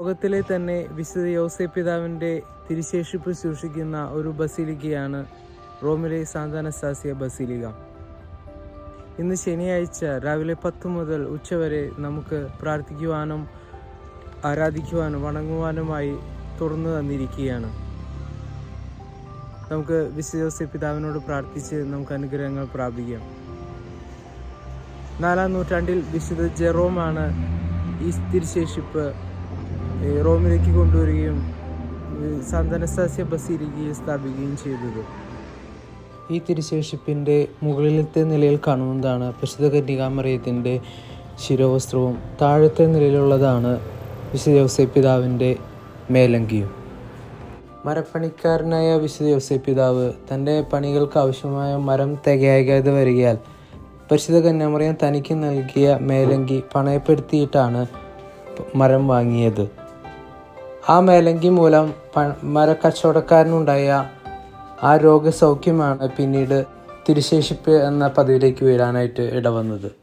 ലോകത്തിലെ തന്നെ വിശുദ്ധ യോസെ പിതാവിന്റെ തിരിശേഷിപ്പ് സൂക്ഷിക്കുന്ന ഒരു ബസിലിക്കയാണ് റോമിലെ സാന്താനസാസിയ ബസിലിക. ഇന്ന് ശനിയാഴ്ച രാവിലെ പത്ത് മുതൽ ഉച്ചവരെ നമുക്ക് പ്രാർത്ഥിക്കുവാനും ആരാധിക്കുവാനും വണങ്ങുവാനുമായി തുറന്നു തന്നിരിക്കുകയാണ്. നമുക്ക് വിശുദ്ധ യോസെ പിതാവിനോട് പ്രാർത്ഥിച്ച് നമുക്ക് അനുഗ്രഹങ്ങൾ പ്രാപിക്കാം. നാലാം നൂറ്റാണ്ടിൽ വിശുദ്ധ ജെറോമാണ് ഈ തിരുശേഷിപ്പ് റോമിലേക്ക് കൊണ്ടുവരികയും സാന്തനസാസ്യ ബസീലിക്കയിൽ സ്ഥാപിക്കുകയും ചെയ്തത്. ഈ തിരുശേഷിപ്പിന്റെ മുകളിലത്തെ നിലയിൽ കാണുന്നതാണ് വിശുദ്ധ കന്യകാമറിയത്തിന്റെ ശിരോവസ്ത്രവും. താഴത്തെ നിലയിലുള്ളതാണ് വിശുദ്ധ യോസെ പിതാവിന്റെ മേലങ്കിയും. മരപ്പണിക്കാരനായ വിശുദ്ധ യോസെ പിതാവ് തന്റെ പണികൾക്ക് ആവശ്യമായ മരം തികയാകാതെ വരികയാൽ പരിശുദ്ധ കന്യാമറിയം തനിക്ക് നൽകിയ മേലങ്കി പണയപ്പെടുത്തിയിട്ടാണ് മരം വാങ്ങിയത്. ആ മേലങ്കി മൂലം പ മരക്കച്ചവടക്കാരനുണ്ടായ ആ രോഗസൗഖ്യമാണ് പിന്നീട് തിരുശേഷിപ്പ് എന്ന പദവിയിലേക്ക് വരാനായിട്ട് ഇടവന്നത്.